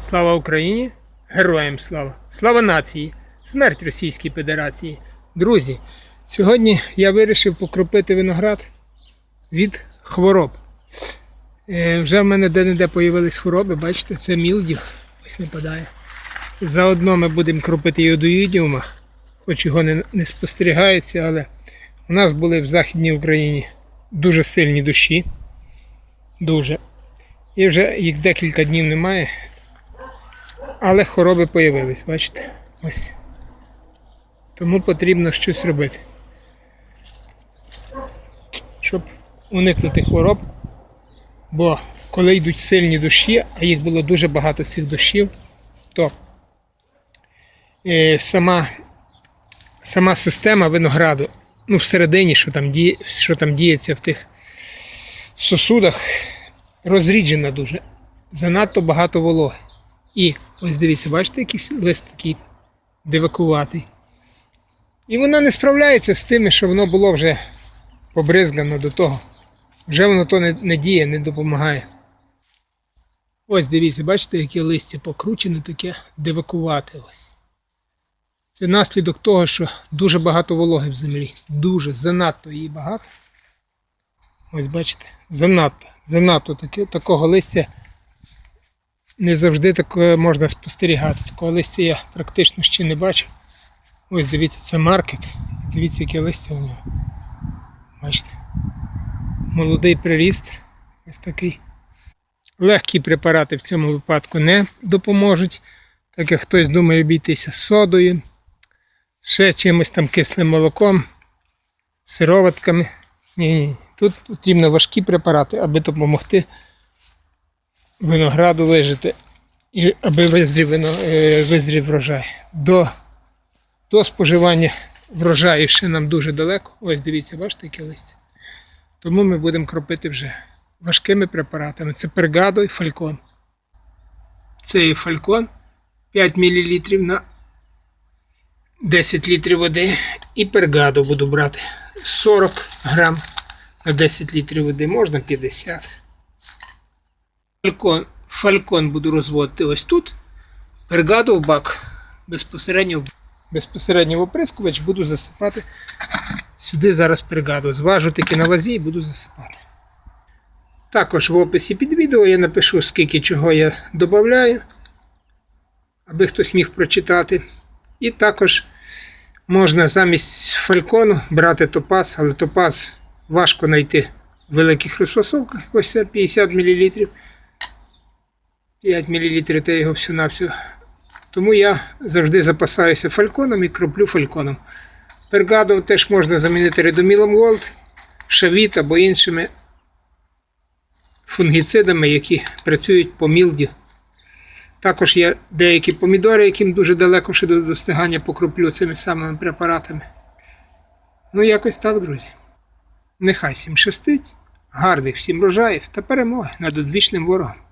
Слава Україні! Героям слава! Слава нації! Смерть Російській Федерації! Друзі, сьогодні я вирішив покропити виноград від хвороб. Е, вже в мене де-не-де появились хвороби, бачите, це мілдів, ось нападає. Заодно ми будемо кропити йодоїдіума, хоч його не, не спостерігається, але у нас були в Західній Україні дуже сильні дощі. Дуже. І вже їх декілька днів немає. Але хвороби появились, бачите? Ось. Тому потрібно щось робити. Щоб уникнути хвороб. Бо коли йдуть сильні дощі, а їх було дуже багато цих дощів, то е, сама, сама система винограду, ну всередині, що там, діє, що там діється в тих сосудах, розріджена дуже. Занадто багато вологи. І ось дивіться, бачите, якийсь лист такий дивакуватий. І вона не справляється з тим, що воно було вже побризгано до того. Вже воно то не, не діє, не допомагає. Ось дивіться, бачите, яке листя покручене, таке дивакувате ось. Це наслідок того, що дуже багато вологи в землі. Дуже, занадто її багато. Ось бачите, занадто, занадто таке, такого листя не завжди таке можна спостерігати. Такого листя я практично ще не бачив. Ось дивіться, це маркет. Дивіться, яке листя у нього. Бачите? Молодий приріст. Ось такий. Легкі препарати в цьому випадку не допоможуть. Так як хтось думає обійтися содою, ще чимось там кислим молоком, сироватками. Ні, ні. Тут потрібно важкі препарати, аби допомогти винограду вижити, і аби визрів, вино, е, визрів врожай. До, до споживання врожаю ще нам дуже далеко. Ось дивіться, бачите, яке листя. Тому ми будемо кропити вже важкими препаратами. Це пергадо і фалькон. Це і фалькон 5 мл на 10 літрів води. І пергадо буду брати 40 грам на 10 літрів води, можна 50. Фалькон, фалькон буду розводити ось тут. Пергадо в бак. Безпосередньо, безпосередньо в оприскувач буду засипати сюди зараз пергадо. Зважу таки на вазі і буду засипати. Також в описі під відео я напишу, скільки чого я додаю, аби хтось міг прочитати. І також можна замість фалькону брати топаз, але топаз важко знайти в великих розфасовках. Ось 50 мл. 5 мл та його все на все. Тому я завжди запасаюся фальконом і кроплю фальконом. Пергадом теж можна замінити редомілом Gold, шавіт або іншими фунгіцидами, які працюють по мілді. Також є деякі помідори, яким дуже далеко ще до достигання покроплю цими самими препаратами. Ну, якось так, друзі. Нехай всім щастить, гарних всім рожаїв та перемоги над одвічним ворогом.